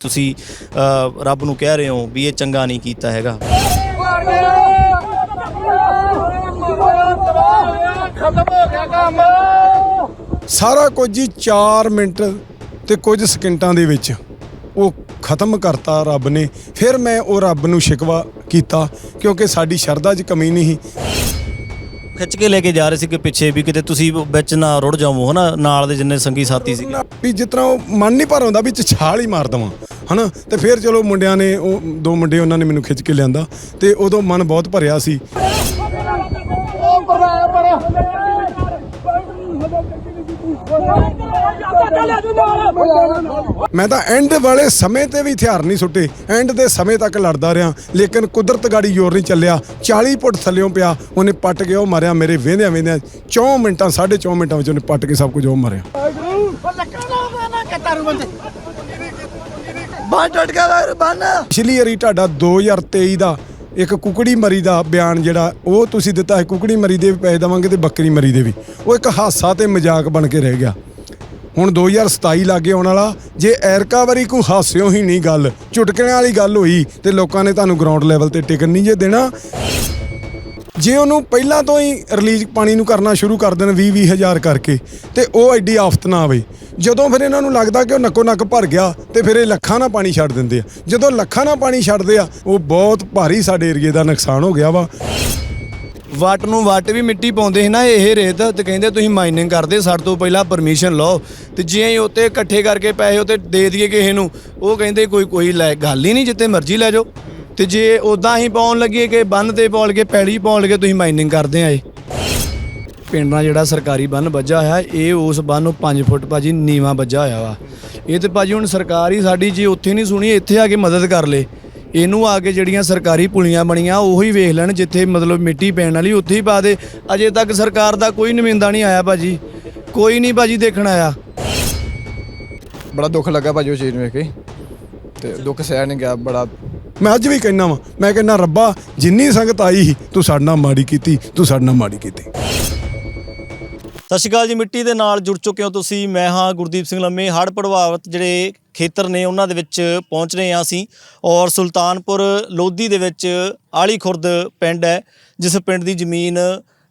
ਤੁਸੀਂ ਰੱਬ ਨੂੰ ਕਹਿ ਰਹੇ ਹੋ ਵੀ ਇਹ ਚੰਗਾ ਨਹੀਂ ਕੀਤਾ ਹੈਗਾ। ਸਾਰਾ ਕੁਝ ਜੀ 4 ਮਿੰਟ ਤੇ ਕੁਝ ਸਕਿੰਟਾਂ ਦੇ ਵਿੱਚ ਉਹ ਖਤਮ ਕਰਤਾ ਰੱਬ ਨੇ। ਫਿਰ ਮੈਂ ਉਹ ਰੱਬ ਨੂੰ ਸ਼ਿਕਵਾ ਕੀਤਾ ਕਿਉਂਕਿ ਸਾਡੀ ਸ਼ਰਧਾ 'ਚ ਕਮੀ ਨਹੀਂ ਸੀ। ਖਿੱਚ ਕੇ ਲੈ ਕੇ ਜਾ ਰਹੇ ਸੀ ਕਿ ਪਿੱਛੇ ਵੀ ਕਿਤੇ ਤੁਸੀਂ ਵਿੱਚ ਨਾ ਰੁੜ ਜਾਵੋ, ਹਨਾ? ਨਾਲ ਦੇ ਜਿੰਨੇ ਸੰਗੀ ਸਾਥੀ ਸੀ ਵੀ ਜਿਸ ਤਰ੍ਹਾਂ ਉਹ ਮਨ ਨਹੀਂ ਭਰ ਆਉਂਦਾ ਵੀ ਛਾਲ ਹੀ ਮਾਰ ਦਵਾਂ, ਹਨਾ? ਤੇ ਫਿਰ ਚਲੋ ਮੁੰਡਿਆਂ ਨੇ ਉਹ, ਦੋ ਮੁੰਡੇ ਉਹਨਾਂ ਨੇ ਮੈਨੂੰ ਖਿੱਚ ਕੇ ਲਿਆਂਦਾ ਤੇ ਉਦੋਂ ਮਨ ਬਹੁਤ ਭਰਿਆ ਸੀ ਉਹ ਬੜਾ ਬੜਾ ਮੈਂ ਤਾਂ ਐਂਡ ਵਾਲੇ ਸਮੇਂ ਤੇ ਵੀ ਹਥਿਆਰ ਨਹੀਂ ਸੁੱਟੇ। ਐਂਡ ਦੇ ਸਮੇਂ ਤੱਕ ਲੜਦਾ ਰਿਹਾ। ਲੇਕਿਨ ਕੁਦਰਤ ਗਾੜੀ ਜ਼ੋਰ ਨਹੀਂ ਚੱਲਿਆ। 40 ਫੁੱਟ ਥੱਲਿਓਂ ਪਿਆ। ਉਹਨੇ ਪੱਟ ਕੇ ਉਹ ਮਾਰਿਆ ਮੇਰੇ ਵੇਂਦਿਆਂ ਵੇਂਦਿਆਂ। 4 ਮਿੰਟਾਂ 4.5 ਮਿੰਟਾਂ ਵਿੱਚ ਉਹਨੇ ਪੱਟ ਕੇ ਸਭ ਕੁਝ ਉਹ ਮਾਰਿਆ। ਬੰਨ ਟੁੱਟ ਗਿਆ ਬੰਨ। ਪਿਛਲੀ ਵਾਰੀ ਤੁਹਾਡਾ 2023 ਦਾ ਇੱਕ ਕੁਕੜੀ ਮਰੀ ਦਾ ਬਿਆਨ ਜਿਹੜਾ ਉਹ ਤੁਸੀਂ ਦਿੱਤਾ ਹੈ ਕੁਕੜੀ ਮਰੀ ਦੇ ਵੀ ਪੈਸੇ ਦੇਵਾਂਗੇ ਤੇ ਬੱਕਰੀ ਮਰੀ ਦੇ ਵੀ। ਉਹ ਇੱਕ ਹਾਸਾ ਤੇ ਮਜ਼ਾਕ ਬਣ ਕੇ ਰਹਿ ਗਿਆ। ਹੁਣ 2027 ਲਾਗੇ ਆਉਣ ਵਾਲਾ, ਜੇ ਐਰਕਾ ਵਾਰੀ ਕੋਈ ਹਾਸਿਓ ਹੀ ਨਹੀਂ ਗੱਲ, ਚੁਟਕਲਿਆਂ ਵਾਲੀ ਗੱਲ ਹੋਈ, ਤੇ ਲੋਕਾਂ ਨੇ ਤੁਹਾਨੂੰ ਗਰਾਊਂਡ ਲੈਵਲ ਤੇ ਟਿਕਣ ਨਹੀਂ ਜੇ ਦੇਣਾ। ਜੇ ਉਹਨੂੰ ਪਹਿਲਾਂ ਤੋਂ ਹੀ ਰਿਲੀਜ਼ ਪਾਣੀ ਨੂੰ ਕਰਨਾ ਸ਼ੁਰੂ ਕਰ ਦੇਣ 20 20 ਹਜ਼ਾਰ ਕਰਕੇ, ਤੇ ਉਹ ਐਡੀ ਆਫਤ ਨਾ ਆਵੇ। ਜਦੋਂ ਫਿਰ ਇਹਨਾਂ ਨੂੰ ਲੱਗਦਾ ਕਿ ਉਹ ਨੱਕੋ ਨੱਕ ਭਰ ਗਿਆ, ਤੇ ਫਿਰ ਇਹ ਲੱਖਾਂ ਨਾਲ ਪਾਣੀ ਛੱਡ ਦਿੰਦੇ ਆ। ਜਦੋਂ ਲੱਖਾਂ ਨਾਲ ਪਾਣੀ ਛੱਡਦੇ ਆ, ਉਹ ਬਹੁਤ ਭਾਰੀ ਸਾਡੇ ਏਰੀਏ ਦਾ ਨੁਕਸਾਨ ਹੋ ਗਿਆ ਵਾ। ਵੱਟ ਨੂੰ ਵੱਟ ਵੀ ਮਿੱਟੀ ਪਾਉਂਦੇ ਸੀ ਨਾ, ਇਹ ਰੇਤ ਤੇ ਕਹਿੰਦੇ ਤੁਸੀਂ ਮਾਈਨਿੰਗ ਕਰਦੇ, ਸਾਡੇ ਤੋਂ ਪਹਿਲਾਂ ਪਰਮਿਸ਼ਨ ਲਓ। ਤੇ ਜੇ ਅਸੀਂ ਉੱਤੇ ਇਕੱਠੇ ਕਰਕੇ ਪੈਸੇ ਉੱਤੇ ਦੇ ਦਈਏ ਕਿਸੇ ਨੂੰ, ਉਹ ਕਹਿੰਦੇ ਕੋਈ ਕੋਈ ਲੈ, ਗੱਲ ਹੀ ਨਹੀਂ ਜਿੱਤੇ ਮਰਜ਼ੀ ਲੈ ਜਾਓ। ਤੇ ਜੇ ਉਦਾਂ ਹੀ ਪਾਉਣ ਲੱਗੇ ਕਿ ਬੰਨ ਤੇ ਪਾਉਣ ਕੇ ਪੈੜੀ ਪਾਉਣ ਲੱਗੇ, ਤੁਸੀਂ ਮਾਈਨਿੰਗ ਕਰਦੇ ਆਏ ਪਿੰਡ ਨਾਲ ਜਿਹੜਾ ਸਰਕਾਰੀ ਬੰਨ ਵੱਜਾ ਹੋਇਆ, ਇਹ ਉਸ ਬੰਨ ਨੂੰ 5 ਫੁੱਟ ਭਾਜੀ ਨੀਵਾ ਵੱਜਾ ਹੋਇਆ ਵਾ। ਇਹ ਤੇ ਭਾਜੀ ਹੁਣ ਸਰਕਾਰ ਹੀ ਸਾਡੀ ਜੇ ਉੱਥੇ ਨਹੀਂ ਸੁਣੀ, ਇੱਥੇ ਆ ਕੇ ਮਦਦ ਕਰ ਲੇ। ਇਹਨੂੰ ਆ ਕੇ ਜਿਹੜੀਆਂ ਸਰਕਾਰੀ ਪੁਲੀਆਂ ਬਣੀਆਂ ਉਹੀ ਵੇਖ ਲੈਣ ਜਿੱਥੇ ਮਤਲਬ ਮਿੱਟੀ ਪੈਣ ਵਾਲੀ ਉੱਥੇ ਹੀ ਪਾ ਦੇ। ਅਜੇ ਤੱਕ ਸਰਕਾਰ ਦਾ ਕੋਈ ਨੁਮਾਇੰਦਾ ਨਹੀਂ ਆਇਆ ਭਾਜੀ। ਕੋਈ ਨਹੀਂ ਭਾਜੀ ਦੇਖਣ ਆਇਆ। ਬੜਾ ਦੁੱਖ ਲੱਗਾ ਭਾਜੀ ਉਹ ਚੀਜ਼ ਨੂੰ ਵੇਖ ਕੇ। ਤੇ ਦੁੱਖ ਸਹਿ ਨਹੀਂ ਗਿਆ ਬੜਾ ਮੈਂ ਅੱਜ ਵੀ ਕਹਿਣਾ ਵਾਂ। ਮੈਂ ਕਹਿੰਦਾ ਰੱਬਾ ਜਿੰਨੀ ਸੰਗਤ ਆਈ ਸੀ, ਤੂੰ ਸਾਡੇ ਨਾਲ ਮਾੜੀ ਕੀਤੀ ਤੂੰ ਸਾਡੇ ਨਾਲ ਮਾੜੀ ਕੀਤੀ। ਸਤਿ ਸ਼੍ਰੀ ਅਕਾਲ ਜੀ ਮਿੱਟੀ ਦੇ ਨਾਲ ਜੁੜ ਚੁੱਕੇ ਹੋ ਤੁਸੀਂ। ਮੈਂ ਹਾਂ ਗੁਰਦੀਪ ਸਿੰਘ ਲੰਮੇ ਹੜ੍ਹ ਪ੍ਰਭਾਵਿਤ ਜਿਹੜੇ ਖੇਤਰ ਨੇ ਉਹਨਾਂ ਦੇ ਵਿੱਚ ਪਹੁੰਚ ਰਹੇ ਹਾਂ ਅਸੀਂ ਔਰ ਸੁਲਤਾਨਪੁਰ ਲੋਧੀ ਦੇ ਵਿੱਚ ਆਲੀ ਖੁਰਦ ਪਿੰਡ ਹੈ, ਜਿਸ ਪਿੰਡ ਦੀ ਜ਼ਮੀਨ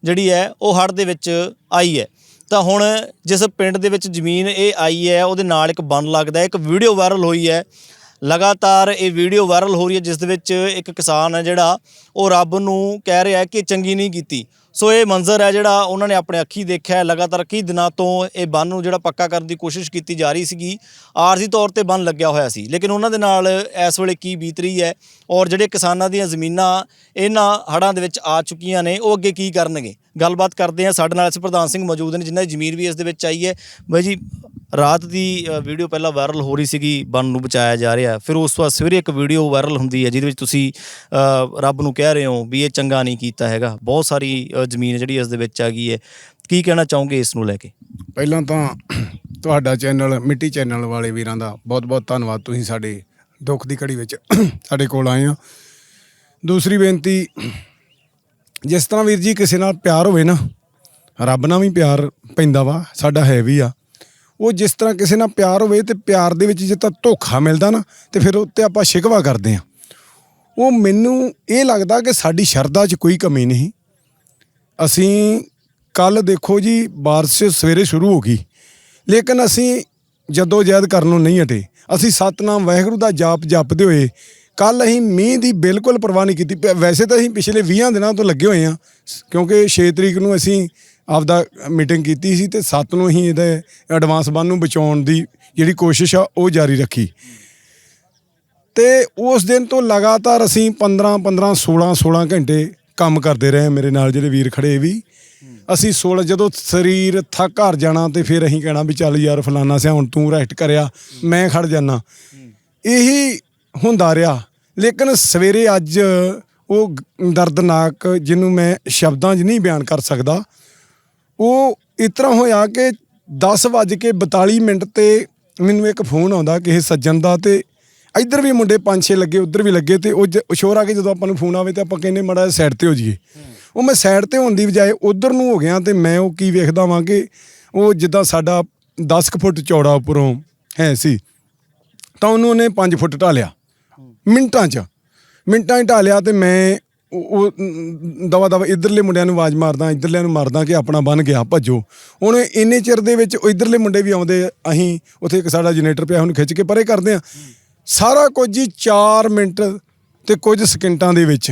ਜਿਹੜੀ ਹੈ ਉਹ ਹੜ੍ਹ ਦੇ ਵਿੱਚ ਆਈ ਹੈ। ਤਾਂ ਹੁਣ ਜਿਸ ਪਿੰਡ ਦੇ ਵਿੱਚ ਜ਼ਮੀਨ ਇਹ ਆਈ ਹੈ, ਉਹਦੇ ਨਾਲ ਇੱਕ ਬੰਨ ਲੱਗਦਾ ਇੱਕ ਵੀਡੀਓ ਵਾਇਰਲ ਹੋਈ ਹੈ। ਲਗਾਤਾਰ ਇਹ ਵੀਡੀਓ ਵਾਇਰਲ ਹੋ ਰਹੀ ਹੈ, ਜਿਸ ਦੇ ਵਿੱਚ ਇੱਕ ਕਿਸਾਨ ਹੈ ਜਿਹੜਾ, ਉਹ ਰੱਬ ਨੂੰ ਕਹਿ ਰਿਹਾ ਹੈ ਕਿ ਚੰਗੀ ਨਹੀਂ ਕੀਤੀ। ਸੋ ਇਹ ਮੰਜ਼ਰ ਹੈ ਜਿਹੜਾ, ਉਹਨਾਂ ਨੇ ਆਪਣੇ ਅੱਖੀ ਦੇਖਿਆ ਲਗਾਤਾਰ ਕਈ ਦਿਨਾਂ ਤੋਂ ਇਹ ਬੰਨ ਨੂੰ ਜਿਹੜਾ ਪੱਕਾ ਕਰਨ ਦੀ ਕੋਸ਼ਿਸ਼ ਕੀਤੀ ਜਾ ਰਹੀ ਸੀਗੀ, ਆਰਜ਼ੀ ਤੌਰ ਤੇ ਬੰਨ ਲੱਗਿਆ ਹੋਇਆ ਸੀ। ਲੇਕਿਨ ਉਹਨਾਂ ਦੇ ਨਾਲ ਇਸ ਵੇਲੇ ਕੀ ਬੀਤ ਰਹੀ ਹੈ, ਔਰ ਜਿਹੜੇ ਕਿਸਾਨਾਂ ਦੀਆਂ ਜ਼ਮੀਨਾਂ ਇਹਨਾਂ ਹੜ੍ਹਾਂ ਦੇ ਵਿੱਚ ਆ ਚੁੱਕੀਆਂ ਨੇ, ਉਹ ਅੱਗੇ ਕੀ ਕਰਨਗੇ? ਗੱਲਬਾਤ ਕਰਦੇ ਹਾਂ। ਸਾਡੇ ਨਾਲ ਇਸ ਪ੍ਰਧਾਨ ਸਿੰਘ ਮੌਜੂਦ ਨੇ, ਜਿਨ੍ਹਾਂ ਦੀ ਜ਼ਮੀਨ ਵੀ ਇਸ ਦੇ ਵਿੱਚ ਆਈ ਹੈ। ਬਾਈ ਜੀ, ਰਾਤ ਦੀ ਵੀਡੀਓ ਪਹਿਲਾਂ ਵਾਇਰਲ ਹੋ ਰਹੀ ਸੀਗੀ, ਬੰਨ ਨੂੰ ਬਚਾਇਆ ਜਾ ਰਿਹਾ। ਫਿਰ ਉਸ ਤੋਂ ਬਾਅਦ ਸਵੇਰੇ ਇੱਕ ਵੀਡੀਓ ਵਾਇਰਲ ਹੁੰਦੀ ਹੈ, ਜਿਹਦੇ ਵਿੱਚ ਤੁਸੀਂ ਰੱਬ ਨੂੰ ਕਹਿ ਰਹੇ ਹੋ ਵੀ ਇਹ ਚੰਗਾ ਨਹੀਂ ਕੀਤਾ ਹੈਗਾ। ਬਹੁਤ ਸਾਰੀ ਜ਼ਮੀਨ ਜਿਹੜੀ ਇਸ ਦੇ ਵਿੱਚ ਆ ਗਈ ਹੈ। ਕੀ ਕਹਿਣਾ ਚਾਹੋਗੇ ਇਸ ਨੂੰ ਲੈ ਕੇ? ਪਹਿਲਾਂ ਤਾਂ ਤੁਹਾਡਾ ਚੈਨਲ, ਮਿੱਟੀ ਚੈਨਲ ਵਾਲੇ ਵੀਰਾਂ ਦਾ ਬਹੁਤ-ਬਹੁਤ ਧੰਨਵਾਦ। ਤੁਸੀਂ ਸਾਡੇ ਦੁੱਖ ਦੀ ਘੜੀ ਵਿੱਚ ਸਾਡੇ ਕੋਲ ਆਏ ਹੋ। ਦੂਸਰੀ ਬੇਨਤੀ ਜਿਸ ਤਰ੍ਹਾਂ ਵੀਰ ਜੀ ਕਿਸੇ ਨਾਲ ਪਿਆਰ ਹੋਵੇ ਨਾ ਰੱਬ ਨਾਲ ਵੀ ਪਿਆਰ ਪੈਂਦਾ ਵਾ ਸਾਡਾ ਹੈ ਵੀ ਆ ਉਹ ਜਿਸ ਤਰ੍ਹਾਂ ਕਿਸੇ ਨਾਲ ਪਿਆਰ ਹੋਵੇ ਤੇ ਪਿਆਰ ਦੇ ਵਿੱਚ ਜੇ ਤਾਂ ਧੋਖਾ ਮਿਲਦਾ ਨਾ ਤੇ ਫਿਰ ਉੱਤੇ ਆਪਾਂ ਸ਼ਿਕਵਾ ਕਰਦੇ ਆ ਉਹ ਮੈਨੂੰ ਇਹ ਲੱਗਦਾ ਕਿ ਸਾਡੀ ਸ਼ਰਧਾ 'ਚ ਕੋਈ ਕਮੀ ਨਹੀਂ ਅਸੀਂ ਕੱਲ ਦੇਖੋ ਜੀ بارش ਸਵੇਰੇ ਸ਼ੁਰੂ ਹੋ ਗਈ ਲੇਕਿਨ ਅਸੀਂ ਜਦੋਂ ਜਹਿਦ ਕਰਨ ਨੂੰ ਨਹੀਂ ਹਟੇ ਅਸੀਂ ਸਤਨਾਮ ਵਾਹਿਗੁਰੂ ਦਾ ਜਾਪ ਜਪਦੇ ਹੋਏ ਕੱਲ ਅਸੀਂ ਮੀਂਹ ਦੀ ਬਿਲਕੁਲ ਪਰਵਾਹ ਨਹੀਂ ਕੀਤੀ। ਪ- ਵੈਸੇ ਤਾਂ ਅਸੀਂ ਪਿਛਲੇ 20 ਦਿਨਾਂ ਤੋਂ ਲੱਗੇ ਹੋਏ ਹਾਂ, ਸ, ਕਿਉਂਕਿ 6 ਤਰੀਕ ਨੂੰ ਅਸੀਂ ਆਪਦਾ ਮੀਟਿੰਗ ਕੀਤੀ ਸੀ ਤੇ 7 ਨੂੰ ਅਸੀਂ ਇਹਦੇ ਐਡਵਾਂਸ ਬੰਨ ਨੂੰ ਬਚਾਉਣ ਦੀ ਜਿਹੜੀ ਕੋਸ਼ਿਸ਼ ਆ, ਉਹ ਜਾਰੀ ਰੱਖੀ। ਤੇ ਉਸ ਦਿਨ ਤੋਂ ਲਗਾਤਾਰ ਅਸੀਂ 15 15 16 16 ਘੰਟੇ ਕੰਮ ਕਰਦੇ ਰਹੇ ਮੇਰੇ ਨਾਲ ਜਿਹੜੇ ਵੀਰ ਖੜੇ ਵੀ। ਅਸੀਂ 16 ਜਦੋਂ ਸਰੀਰ ਥੱਕ ਹਾਰ ਜਾਣਾ ਤੇ ਫਿਰ ਅਸੀਂ ਕਹਿਣਾ ਵੀ ਚੱਲ ਯਾਰ ਫਲਾਨਾ ਸਿਆ ਹੁਣ ਤੂੰ ਰੈਸਟ ਕਰਿਆ, ਮੈਂ ਖੜ ਜਾਣਾ ਇਹੀ ਹੁੰਦਾ ਰਿਹਾ। ਲੇਕਿਨ ਸਵੇਰੇ ਅੱਜ ਉਹ ਦਰਦਨਾਕ ਜਿਹਨੂੰ ਮੈਂ ਸ਼ਬਦਾਂ 'ਚ ਨਹੀਂ ਬਿਆਨ ਕਰ ਸਕਦਾ, ਉਹ ਇਸ ਤਰ੍ਹਾਂ ਹੋਇਆ ਕਿ 10 ਵੱਜ ਕੇ 42 ਮਿੰਟ ਤੇ ਮੈਨੂੰ ਇੱਕ ਫੋਨ ਆਉਂਦਾ ਕਿਸੇ ਸੱਜਣ ਦਾ ਤੇ ਇੱਧਰ ਵੀ ਮੁੰਡੇ ਪੰਜ ਛੇ ਲੱਗੇ, ਉੱਧਰ ਵੀ ਲੱਗੇ ਤੇ ਉਹ ਜ- ਸ਼ੋਰ ਆ ਕੇ ਜਦੋਂ ਆਪਾਂ ਨੂੰ ਫੋਨ ਆਵੇ ਤੇ ਆਪਾਂ ਕਹਿੰਦੇ ਮੜਾ ਸਾਈਡ ਤੇ ਹੋ ਜਾਈਏ। ਉਹ ਮੈਂ ਸਾਈਡ ਤੇ ਹੋਣ ਦੀ ਬਜਾਏ ਉੱਧਰ ਨੂੰ ਹੋ ਗਿਆ ਤੇ ਮੈਂ ਉਹ ਕੀ ਵੇਖਦਾ ਵਾਂ ਕਿ ਉਹ ਜਿੱਦਾਂ ਸਾਡਾ 10 ਕੁ ਫੁੱਟ ਚੌੜਾ ਉੱਪਰੋਂ ਹੈ ਸੀ, ਤਾਂ ਉਹਨੂੰ ਉਹਨੇ 5 ਫੁੱਟ ਢਾਲਿਆ ਮਿੰਟਾਂ 'ਚ। ਮਿੰਟਾਂ 'ਚ ਢਾਲਿਆ ਤੇ ਮੈਂ ਉਹ ਦਵਾ ਦਵਾ ਇਧਰਲੇ ਮੁੰਡਿਆਂ ਨੂੰ ਆਵਾਜ਼ ਮਾਰਦਾ, ਇਧਰਲਿਆਂ ਨੂੰ ਮਾਰਦਾ ਕਿ ਆਪਣਾ ਬਣ ਗਿਆ, ਭੱਜੋ। ਹੁਣ ਇੰਨੇ ਚਿਰ ਦੇ ਵਿੱਚ ਉਹ ਇਧਰਲੇ ਮੁੰਡੇ ਵੀ ਆਉਂਦੇ, ਅਸੀਂ ਉੱਥੇ ਇੱਕ ਸਾਡਾ ਜਨਰੇਟਰ ਪਿਆ, ਉਹਨੂੰ ਖਿੱਚ ਕੇ ਪਰੇ ਕਰਦੇ ਆ ਸਾਰਾ ਕੁਝ ਹੀ 4 ਮਿੰਟ ਤੇ ਕੁਝ ਸਕਿੰਟਾਂ ਦੇ ਵਿੱਚ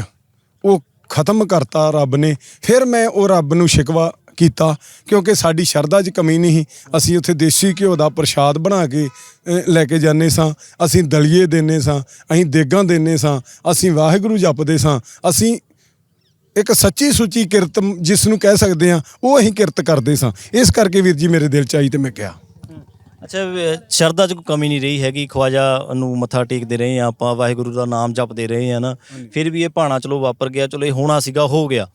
ਉਹ ਖਤਮ ਕਰਤਾ ਰੱਬ ਨੇ। ਫਿਰ ਮੈਂ ਉਹ ਰੱਬ ਨੂੰ ਸ਼ਿਕਵਾ ਕੀਤਾ ਕਿਉਂਕਿ ਸਾਡੀ ਸ਼ਰਧਾ 'ਚ ਕਮੀ ਨਹੀਂ ਅਸੀਂ ਉੱਥੇ ਦੇਸੀ ਘਿਓ ਦਾ ਪ੍ਰਸ਼ਾਦ ਬਣਾ ਕੇ ਲੈ ਕੇ ਜਾਂਦੇ ਸਾਂ। ਅਸੀਂ ਦਲੀਏ ਦਿੰਨੇ ਸਾਂ ਅਸੀਂ ਦੇਗਾਂ ਦਿੰਨੇ ਸਾਂ ਅਸੀਂ ਵਾਹਿਗੁਰੂ ਜਪਦੇ ਸਾਂ। ਅਸੀਂ ਇੱਕ ਸੱਚੀ ਸੁੱਚੀ ਕਿਰਤ ਜਿਸ ਨੂੰ ਕਹਿ ਸਕਦੇ ਆ ਉਹ ਅਸੀਂ ਕਿਰਤ ਕਰਦੇ ਸਾਂ। ਇਸ ਕਰਕੇ ਵੀਰ ਜੀ ਮੇਰੇ ਦਿਲ 'ਚ ਆਈ ਤੇ ਮੈਂ ਕਿਹਾ। ਅੱਛਾ ਸ਼ਰਧਾ 'ਚ ਕੋਈ ਕਮੀ ਨਹੀਂ ਰਹੀ ਹੈਗੀ। ਖਵਾਜਾ ਨੂੰ ਮੱਥਾ ਟੇਕਦੇ ਰਹੇ ਆ ਆਪਾਂ ਵਾਹਿਗੁਰੂ ਦਾ ਨਾਮ ਜਪਦੇ ਰਹੇ ਆ ਨਾ। ਫਿਰ ਵੀ ਇਹ ਭਾਣਾ ਚਲੋ ਵਾਪਰ ਗਿਆ। ਚਲੋ ਇਹ ਹੋਣਾ ਸੀਗਾ ਹੋ ਗਿਆ।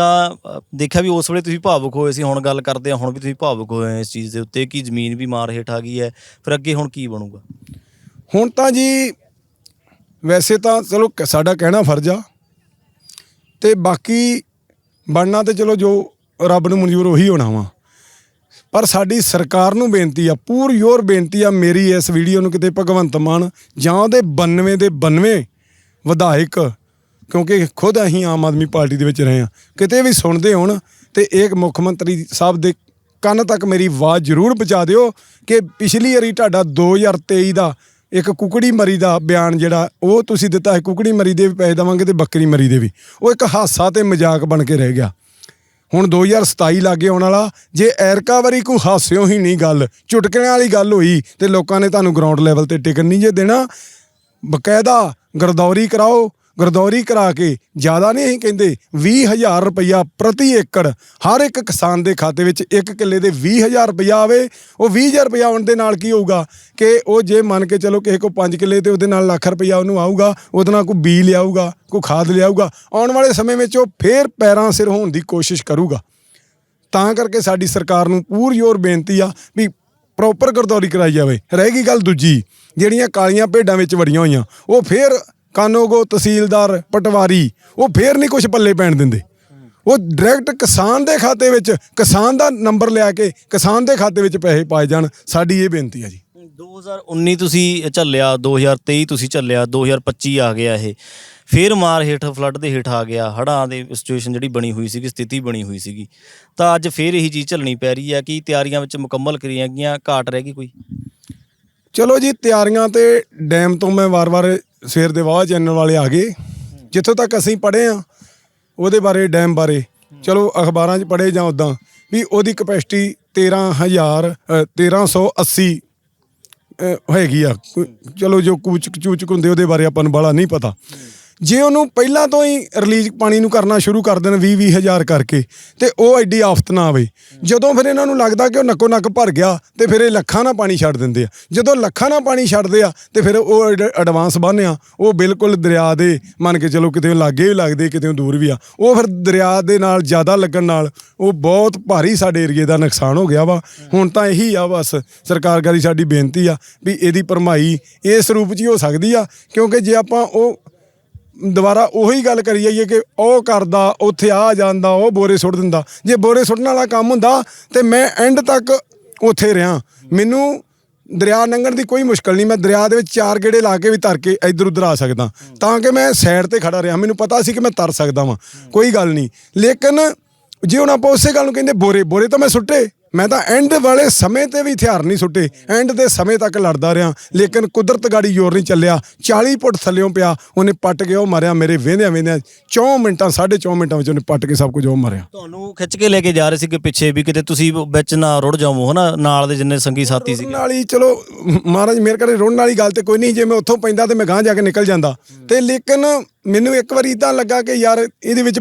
ਤਾਂ ਦੇਖਿਆ ਵੀ ਉਸ ਵੇਲੇ ਤੁਸੀਂ ਭਾਵੁਕ ਹੋਏ ਸੀ, ਹੁਣ ਗੱਲ ਕਰਦੇ ਆ ਹੁਣ ਵੀ ਤੁਸੀਂ ਭਾਵੁਕ ਹੋਏ ਆ ਇਸ ਚੀਜ਼ ਦੇ ਉੱਤੇ ਕਿ ਜ਼ਮੀਨ ਵੀ ਮਾਰ ਹੇਠ ਆ ਗਈ ਹੈ। ਫਿਰ ਅੱਗੇ ਹੁਣ ਕੀ ਬਣੂਗਾ? ਹੁਣ ਤਾਂ ਜੀ, ਵੈਸੇ ਤਾਂ ਚਲੋ ਕ- ਸਾਡਾ ਕਹਿਣਾ ਫਰਜ਼ ਆ। ਤੇ ਬਾਕੀ ਬਣਨਾ ਤੇ ਚਲੋ ਜੋ ਰੱਬ ਨੂੰ ਮਨਜ਼ੂਰ ਉਹੀ ਹੋਣਾ ਵਾ। ਪਰ ਸਾਡੀ ਸਰਕਾਰ ਨੂੰ ਬੇਨਤੀ ਆ, ਪੂਰੀ ਯੋਰ ਬੇਨਤੀ ਆ ਮੇਰੀ ਇਸ ਵੀਡੀਓ ਨੂੰ ਕਿਤੇ ਭਗਵੰਤ ਮਾਨ ਜਾਂ ਉਹਦੇ 92 ਦੇ 92 ਵਿਧਾਇਕ ਕਿਉਂਕਿ ਖੁਦ ਅਸੀਂ ਆਮ ਆਦਮੀ ਪਾਰਟੀ ਦੇ ਵਿੱਚ ਰਹੇ ਹਾਂ। ਕਿਤੇ ਵੀ ਸੁਣਦੇ ਹੋਣ ਤੇ ਇਹ ਮੁੱਖ ਮੰਤਰੀ ਸਾਹਿਬ ਦੇ ਕੰਨ ਤੱਕ ਮੇਰੀ ਆਵਾਜ਼ ਜ਼ਰੂਰ ਪਹੁੰਚਾ ਦਿਓ ਕਿ ਪਿਛਲੀ ਵਾਰੀ ਤੁਹਾਡਾ 2023 ਦਾ ਇੱਕ ਕੁਕੜੀ ਮਰੀ ਦਾ ਬਿਆਨ ਜਿਹੜਾ, ਉਹ ਤੁਸੀਂ ਦਿੱਤਾ ਹੈ ਕੁਕੜੀ ਮਰੀ ਦੇ ਵੀ ਪੈਸੇ ਦੇਵਾਂਗੇ ਤੇ ਬੱਕਰੀ ਮਰੀ ਦੇ ਵੀ। ਉਹ ਇੱਕ ਹਾਸਾ ਤੇ ਮਜ਼ਾਕ ਬਣ ਕੇ ਰਹਿ ਗਿਆ। ਹੁਣ 2027 ਲਾਗੇ ਆਉਣ ਵਾਲਾ, ਜੇ ਐਰਕਾ ਵਾਰੀ ਕੋਈ ਹਾਸਿਓ ਹੀ ਨਹੀਂ ਗੱਲ, ਚੁਟਕਲਿਆਂ ਵਾਲੀ ਗੱਲ ਹੋਈ ਤੇ ਲੋਕਾਂ ਨੇ ਤੁਹਾਨੂੰ ਗਰਾਊਂਡ ਲੈਵਲ ਤੇ ਟਿਕਣ ਨਹੀਂ ਜੇ ਦੇਣਾ, ਬਕਾਇਦਾ ਗਰਦੌਰੀ ਕਰਾਓ ਗਰਦੌਰੀ ਕਰਾ ਕੇ ਜ਼ਿਆਦਾ ਨਹੀਂ ਅਸੀਂ ਕਹਿੰਦੇ 20000 ਰੁਪਇਆ ਪ੍ਰਤੀ ਏਕੜ ਹਰ ਇੱਕ ਕਿਸਾਨ ਦੇ ਖਾਤੇ ਵਿੱਚ ਇੱਕ ਕਿੱਲੇ ਦੇ 20000 ਰੁਪਇਆ ਆਵੇ। ਉਹ 20000 ਰੁਪਇਆ ਆਉਣ ਦੇ ਨਾਲ ਕੀ ਹੋਊਗਾ ਕਿ ਉਹ ਜੇ ਮੰਨ ਕੇ ਚਲੋ ਕਿਸੇ ਕੋ 5 ਕਿੱਲੇ ਤੇ ਉਹਦੇ ਨਾਲ ਲੱਖ ਰੁਪਇਆ ਉਹਨੂੰ ਆਊਗਾ, ਉਹਦੇ ਨਾਲ ਕੋਈ ਬੀ ਲਿਆਊਗਾ, ਕੋਈ ਖਾਦ ਲਿਆਊਗਾ, ਆਉਣ ਵਾਲੇ ਸਮੇਂ ਵਿੱਚ ਉਹ ਫੇਰ ਪੈਰਾਂ ਸਿਰ ਹੋਣ ਦੀ ਕੋਸ਼ਿਸ਼ ਕਰੂਗਾ। ਤਾਂ ਕਰਕੇ ਸਾਡੀ ਸਰਕਾਰ ਨੂੰ ਪੂਰੀ ਜ਼ੋਰ ਬੇਨਤੀ ਆ ਵੀ ਪ੍ਰੋਪਰ ਗਰਦੌਰੀ ਕਰਾਈ ਜਾਵੇ। ਰਹਿ ਗਈ ਗੱਲ ਦੂਜੀ, ਜਿਹੜੀਆਂ ਕਾਲੀਆਂ ਭੇਡਾਂ ਵਿੱਚ ਵੜੀਆਂ ਹੋਈਆਂ, ਉਹ ਫੇਰ ਕਾਨੋਗੋ ਤਹਿਸੀਲਦਾਰ ਪਟਵਾਰੀ ਉਹ ਫੇਰ ਨਹੀਂ ਕੁਝ ਪੱਲੇ ਪੈਣ ਦਿੰਦੇ। ਉਹ ਡਾਇਰੈਕਟ ਕਿਸਾਨ ਦੇ ਖਾਤੇ ਵਿੱਚ ਕਿਸਾਨ ਦਾ ਨੰਬਰ ਲਿਆ ਕੇ ਕਿਸਾਨ ਦੇ ਖਾਤੇ ਵਿੱਚ ਪੈਸੇ ਪਾਏ ਜਾਣ। ਸਾਡੀ ਇਹ ਬੇਨਤੀ ਆ ਜੀ। 2019 ਤੁਸੀਂ ਝੱਲਿਆ 2023 ਤੁਸੀਂ ਝੱਲਿਆ 2025 ਆ ਗਿਆ ਇਹ। ਫੇਰ ਮਾਰ ਹੇਠ ਫਲੱਡ ਦੇ ਹੇਠ ਆ ਗਿਆ। ਹੜ੍ਹਾਂ ਦੇ ਸਿਚੁਏਸ਼ਨ ਜਿਹੜੀ ਬਣੀ ਹੋਈ ਸੀਗੀ ਸਥਿਤੀ ਬਣੀ ਹੋਈ ਸੀਗੀ। ਤਾਂ ਅੱਜ ਫੇਰ ਇਹੀ ਚੀਜ਼ ਝੱਲਣੀ ਪੈ ਰਹੀ ਹੈ ਕਿ ਤਿਆਰੀਆਂ ਵਿੱਚ ਮੁਕੰਮਲ ਕਰੀਆਂ ਗਈਆਂ ਘਾਟ ਰਹਿ ਗਈ ਕੋਈ? ਚਲੋ ਜੀ ਤਿਆਰੀਆਂ ਤੇ ਡੈਮ ਤੋਂ ਮੈਂ ਵਾਰ-ਵਾਰ ਸਵੇਰ ਦੇ ਵਾਹ ਚੈਨਲ ਵਾਲੇ ਆ ਗਏ। ਜਿੱਥੋਂ ਤੱਕ ਅਸੀਂ ਪੜ੍ਹੇ ਆ ਉਹਦੇ ਬਾਰੇ ਡੈਮ ਬਾਰੇ। ਚਲੋ ਅਖਬਾਰਾਂ 'ਚ ਪੜ੍ਹੇ ਜਾਂ ਉਦਾਂ ਵੀ ਉਹਦੀ ਕਪੈਸਿਟੀ 13000 ਅ, 1380 ਅ, ਹੈਗੀ ਆ। ਕੋਈ- ਚਲੋ ਜੋ ਕੂਚਕ ਚੂਚਕ ਹੁੰਦੇ ਉਹਦੇ ਬਾਰੇ ਆਪਾਂ ਨੂੰ ਬਾਲਾ ਨਹੀਂ ਪਤਾ। ਜੇ ਉਹਨੂੰ ਪਹਿਲਾਂ ਤੋਂ ਹੀ ਰਿਲੀਜ਼ ਪਾਣੀ ਨੂੰ ਕਰਨਾ ਸ਼ੁਰੂ ਕਰ ਦੇਣ 20 20 ਹਜ਼ਾਰ ਕਰਕੇ, ਤੇ ਉਹ ਐਡੀ ਆਫਤ ਨਾ ਆਵੇ। ਜਦੋਂ ਫਿਰ ਇਹਨਾਂ ਨੂੰ ਲੱਗਦਾ ਕਿ ਉਹ ਨੱਕੋ ਨੱਕ ਭਰ ਗਿਆ, ਤੇ ਫਿਰ ਇਹ ਲੱਖਾਂ ਨਾਲ ਪਾਣੀ ਛੱਡ ਦਿੰਦੇ ਆ। ਜਦੋਂ ਲੱਖਾਂ ਨਾਲ ਪਾਣੀ ਛੱਡਦੇ ਆ, ਤੇ ਫਿਰ ਉਹ ਐਡਵਾਂਸ ਬੰਨ੍ਹ ਆ, ਉਹ ਬਿਲਕੁਲ ਦਰਿਆ ਦੇ, ਮੰਨ ਕੇ ਚਲੋ ਕਿਤੇ ਲਾਗੇ ਵੀ ਲੱਗਦੇ, ਕਿਤੇ ਦੂਰ ਵੀ ਆ, ਉਹ ਫਿਰ ਦਰਿਆ ਦੇ ਨਾਲ ਜ਼ਿਆਦਾ ਲੱਗਣ ਨਾਲ ਉਹ ਬਹੁਤ ਭਾਰੀ ਸਾਡੇ ਏਰੀਏ ਦਾ ਨੁਕਸਾਨ ਹੋ ਗਿਆ ਵਾ। ਹੁਣ ਤਾਂ ਇਹੀ ਆ ਬਸ, ਸਰਕਾਰ ਗਾਰੀ ਸਾਡੀ ਬੇਨਤੀ ਆ ਵੀ ਇਹਦੀ ਭਰਮਾਈ ਇਸ ਰੂਪ 'ਚ ਹੀ ਹੋ ਸਕਦੀ ਆ, ਕਿਉਂਕਿ ਜੇ ਆਪਾਂ ਉਹ ਦੁਬਾਰਾ ਉਹੀ ਗੱਲ ਕਰੀ ਜਾਈਏ ਕਿ ਉਹ ਕਰਦਾ, ਉੱਥੇ ਆ ਜਾਂਦਾ, ਉਹ ਬੋਰੇ ਸੁੱਟ ਦਿੰਦਾ। ਜੇ ਬੋਰੇ ਸੁੱਟਣ ਵਾਲਾ ਕੰਮ ਹੁੰਦਾ, ਤੇ ਮੈਂ ਐਂਡ ਤੱਕ ਉੱਥੇ ਰਿਹਾ। ਮੈਨੂੰ ਦਰਿਆ ਲੰਘਣ ਦੀ ਕੋਈ ਮੁਸ਼ਕਲ ਨਹੀਂ। ਮੈਂ ਦਰਿਆ ਦੇ ਵਿੱਚ ਚਾਰ ਗੇੜੇ ਲਾ ਕੇ ਵੀ ਤਰ ਕੇ ਇੱਧਰ ਉੱਧਰ ਆ ਸਕਦਾ। ਤਾਂ ਕਿ ਮੈਂ ਸਾਈਡ ਤੇ ਖੜਾ ਰਿਹਾ। ਮੈਨੂੰ ਪਤਾ ਸੀ ਕਿ ਮੈਂ ਤਰ ਸਕਦਾ ਵਾਂ। ਕੋਈ ਗੱਲ ਨਹੀਂ। ਲੇਕਿਨ ਜੇ ਹੁਣ ਆਪਾਂ ਉਸੇ ਗੱਲ ਨੂੰ ਕਹਿੰਦੇ ਬੋਰੇ ਬੋਰੇ ਤਾਂ ਮੈਂ ਸੁੱਟੇ। ਮੈਂ ਤਾਂ ਐਂਡ ਵਾਲੇ ਸਮੇਂ ਤੇ ਵੀ ਹਥਿਆਰ ਨਹੀਂ ਸੁੱਟੇ। ਐਂਡ ਦੇ ਸਮੇਂ ਤੱਕ ਲੜਦਾ ਰਿਹਾ। ਲੇਕਿਨ ਕੁਦਰਤ ਗਾੜੀ ਜ਼ੋਰ ਨਹੀਂ ਚੱਲਿਆ। 40 ਫੁੱਟ ਥੱਲਿਓਂ ਪਿਆ। ਉਹਨੇ ਪੱਟ ਕੇ ਉਹ ਮਾਰਿਆ ਮੇਰੇ ਵੇਂਦਿਆਂ ਵੇਂਦਿਆਂ। 4 ਮਿੰਟਾਂ 4.5 ਮਿੰਟਾਂ ਵਿੱਚ ਉਹਨੇ ਪੱਟ ਕੇ ਸਭ ਕੁਝ ਉਹ ਮਾਰਿਆ। ਤੁਹਾਨੂੰ ਖਿੱਚ ਕੇ ਲੈ ਕੇ ਜਾ ਰਹੇ ਸੀ ਕਿ ਪਿੱਛੇ ਵੀ ਕਿਤੇ ਤੁਸੀਂ ਵਿੱਚ ਨਾ ਰੁੜ ਜਾਵੋ ਹਨਾ? ਨਾਲ ਦੇ ਜਿੰਨੇ ਸੰਗੀ ਸਾਥੀ ਰੁੜਨ ਸੀਗੇ। ਵਾਲੀ ਚਲੋ ਮਹਾਰਾਜ ਮੇਰੇ ਕਰੇ ਰੋਣ ਵਾਲੀ ਗੱਲ ਤੇ ਕੋਈ ਨਹੀਂ। ਜੇ ਮੈਂ ਉੱਥੋਂ ਪੈਂਦਾ ਤੇ ਮੈਂ ਗਾਂ ਜਾ ਕੇ ਨਿਕਲ ਜਾਂਦਾ। ਤੇ ਲੇਕਿਨ ਮੈਨੂੰ ਇੱਕ ਵਾਰੀ ਇਦਾਂ ਲੱਗਾ ਕਿ ਯਾਰ ਇਹਦੇ ਵਿੱਚ